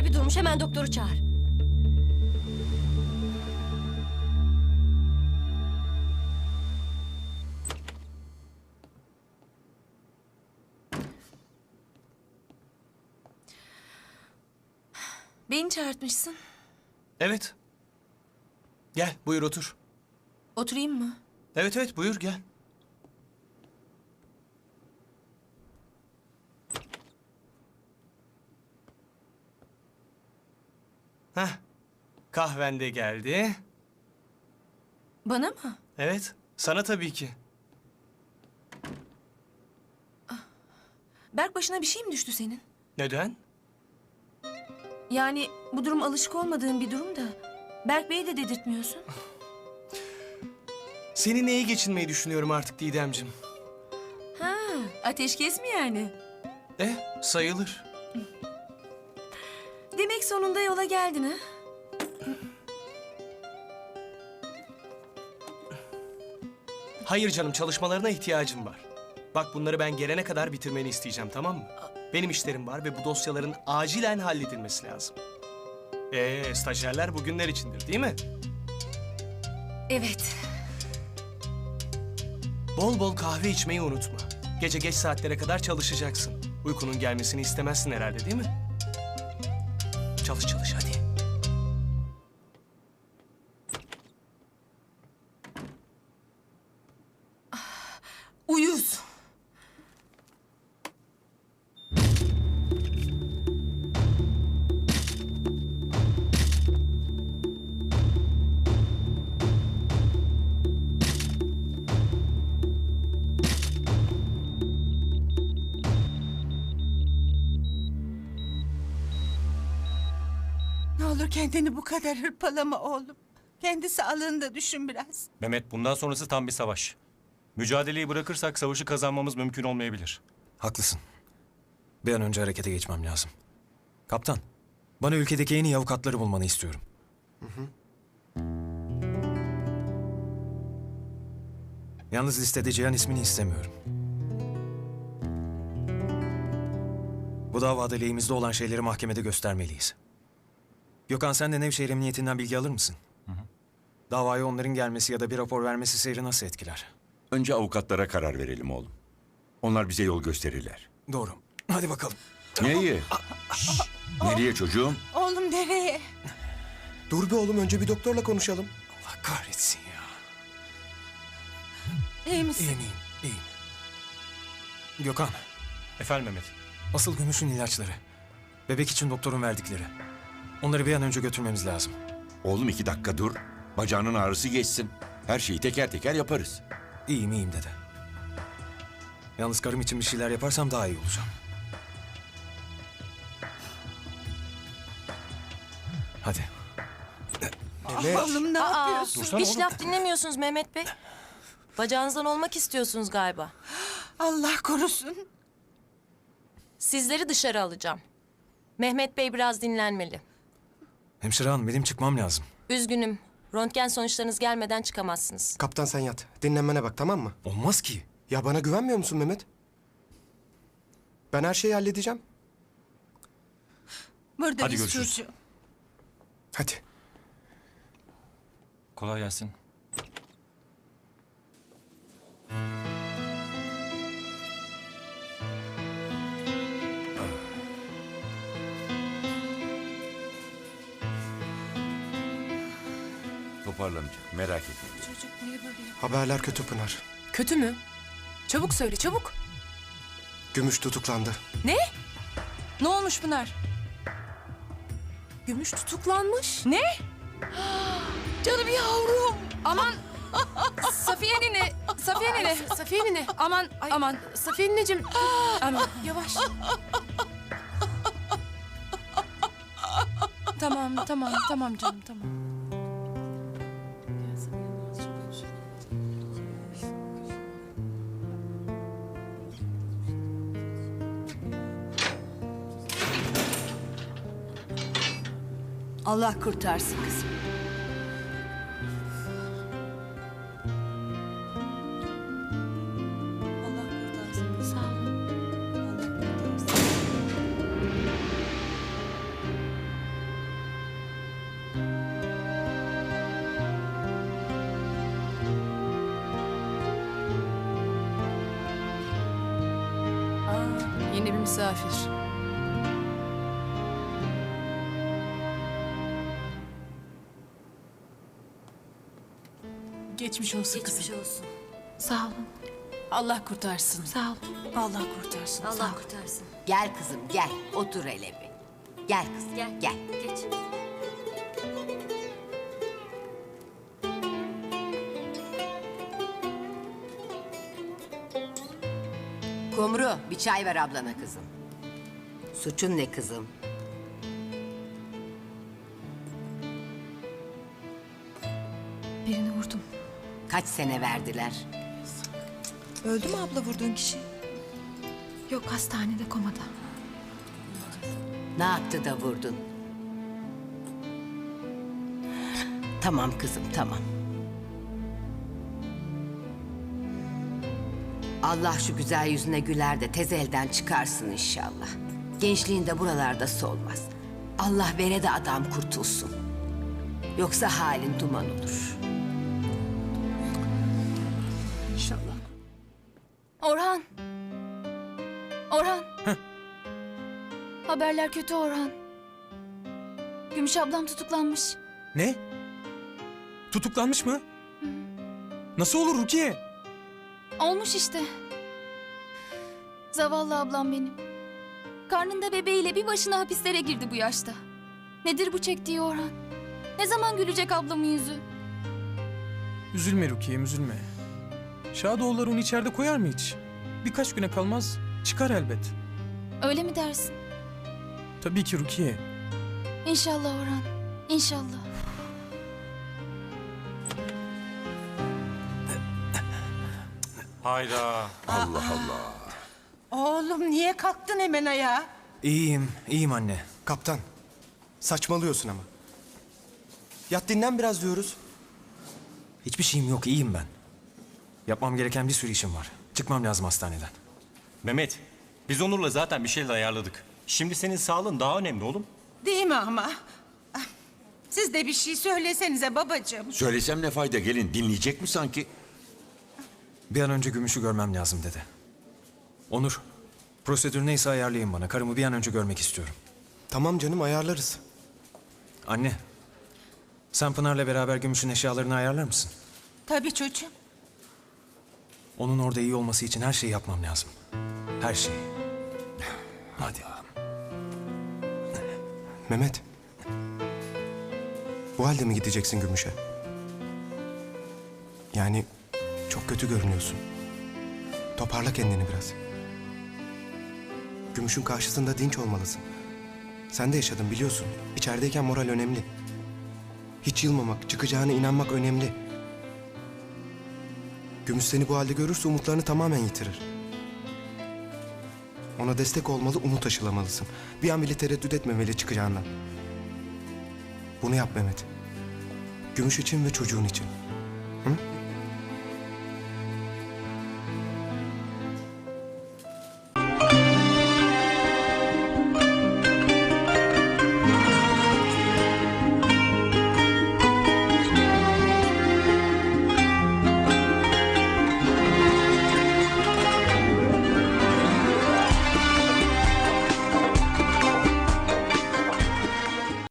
kalbi durmuş. Hemen doktoru çağır. Beni çağırtmışsın. Evet. Gel buyur otur. Oturayım mı? Evet evet buyur gel. Heh. Kahven de geldi. Bana mı? Evet. Sana tabii ki. Berk başına bir şey mi düştü senin? Neden? Yani bu durum alışık olmadığın bir durum da. Berk Bey'i de dedirtmiyorsun. Seninle iyi geçinmeyi düşünüyorum artık Didemcim. Ha, ateşkes mi yani? Eh sayılır. Demek sonunda yola geldin ha? Hayır canım çalışmalarına ihtiyacım var. Bak bunları ben gelene kadar bitirmeni isteyeceğim tamam mı? Benim işlerim var ve bu dosyaların acilen halledilmesi lazım. Ee stajyerler bugünler içindir değil mi? Evet. Bol bol kahve içmeyi unutma. Gece geç saatlere kadar çalışacaksın. Uykunun gelmesini istemezsin herhalde değil mi? Çalış çalış hadi. Olur kendini bu kadar hırpalama oğlum. Kendi sağlığını da düşün biraz. Mehmet bundan sonrası tam bir savaş. Mücadeleyi bırakırsak savaşı kazanmamız mümkün olmayabilir. Haklısın. Bir an önce harekete geçmem lazım. Kaptan, bana ülkedeki en iyi avukatları bulmanı istiyorum. Yalnız listede Cihan ismini istemiyorum. Bu davada lehimizde olan şeyleri mahkemede göstermeliyiz. Gökhan sen de Nevşehir Emniyetinden bilgi alır mısın? Davaya onların gelmesi ya da bir rapor vermesi seyri nasıl etkiler? Önce avukatlara karar verelim oğlum. Onlar bize yol gösterirler. Doğru. Hadi bakalım. Nereye? Şşş! Nereye çocuğum? Oğlum nereye? Dur be oğlum önce bir doktorla konuşalım. Allah kahretsin ya. İyi misin? İyiyim, iyiyim, iyiyim. Gökhan, Efendim Mehmet. asıl gümüşün ilaçları. Bebek için doktorun verdikleri. Onları bir an önce götürmemiz lazım. Oğlum iki dakika dur. Bacağının ağrısı geçsin. Her şeyi teker teker yaparız. İyiyim, iyiyim dede. Yalnız karım için bir şeyler yaparsam daha iyi olacağım. Hadi. Oğlum ne yapıyorsun? Dursana Hiç oğlum. laf dinlemiyorsunuz Mehmet Bey. Bacağınızdan olmak istiyorsunuz galiba. Allah korusun. Sizleri dışarı alacağım. Mehmet Bey biraz dinlenmeli. Hemşire hanım benim çıkmam lazım. Üzgünüm. Röntgen sonuçlarınız gelmeden çıkamazsınız. Kaptan sen yat. Dinlenmene bak tamam mı? Olmaz ki. Ya bana güvenmiyor musun Mehmet? Ben her şeyi halledeceğim. Buradayız Hadi görüşürüz. çocuğum. Hadi. Kolay gelsin. Toparlanacak. Merak etme. Çocuk niye böyle yapıyor? Haberler kötü Pınar. Kötü mü? Çabuk söyle çabuk. Gümüş tutuklandı. Ne olmuş Pınar? Gümüş tutuklanmış. Ne? Canım yavrum. Aman. Safiye nene. Safiye nene. Safiye nene. Aman aman. Safiye neneciğim. Aman yavaş. Tamam, tamam, tamam canım, tamam. Allah kurtarsın kızım. Allah kurtarsın. Sağ olun. Yeni bir misafir. Geçmiş olsun kızım. olsun. Sağ olun. Allah kurtarsın. Sağ olun. Allah kurtarsın. Allah kurtarsın. Gel kızım gel. Otur hele bir. Gel kızım Gel. gel. Geç. Kumru bir çay ver ablana kızım. Suçun ne kızım? Kaç sene verdiler? Öldü mü abla vurduğun kişi? Yok hastanede komada. Ne yaptı da vurdun? Tamam kızım tamam. Allah şu güzel yüzüne güler de tez elden çıkarsın inşallah. Gençliğinde buralarda solmaz. Allah vere de adam kurtulsun. Yoksa halin duman olur. Orhan. Haberler kötü Orhan. Gümüş ablam tutuklanmış. Ne? Tutuklanmış mı? Nasıl olur Rukiye? Olmuş işte. Zavallı ablam benim. Karnında bebeğiyle bir başına hapislere girdi bu yaşta. Nedir bu çektiği Orhan? Ne zaman gülecek ablamın yüzü? Üzülme Rukiye'm üzülme. Şadoğullar onu içeride koyar mı hiç? Birkaç güne kalmaz çıkar elbet. Öyle mi dersin? Tabii ki Rukiye. İnşallah Orhan. İnşallah. Hayda. Allah Allah. Oğlum niye kalktın hemen ayağa? İyiyim, iyiyim anne. Kaptan, saçmalıyorsun ama. Yat dinlen biraz diyoruz. Hiçbir şeyim yok, iyiyim ben. Yapmam gereken bir sürü işim var. Çıkmam lazım hastaneden. Mehmet, biz Onur'la zaten bir şeyler ayarladık. Şimdi senin sağlığın daha önemli oğlum. Değil mi ama? Ah, Siz de bir şey söylesenize babacığım. Söylesem ne fayda gelin dinleyecek mi sanki? Bir an önce Gümüş'ü görmem lazım dedi. Onur, prosedür neyse ayarlayın bana. Karımı bir an önce görmek istiyorum. Tamam canım ayarlarız. Anne, sen Pınar'la beraber Gümüş'ün eşyalarını ayarlar mısın? Tabii çocuğum. Onun orada iyi olması için her şeyi yapmam lazım. Her şeyi. Hadi. Mehmet. Bu halde mi gideceksin Gümüş'e? Yani çok kötü görünüyorsun. Toparla kendini biraz. Gümüş'ün karşısında dinç olmalısın. Sen de yaşadın biliyorsun. İçerideyken moral önemli. Hiç yılmamak, çıkacağına inanmak önemli. Gümüş seni bu halde görürse umutlarını tamamen yitirir. Ona destek olmalı, umut aşılamalısın. Bir an bile tereddüt etmemeli çıkacağından. Bunu yap Mehmet. Gümüş için ve çocuğun için. Hı?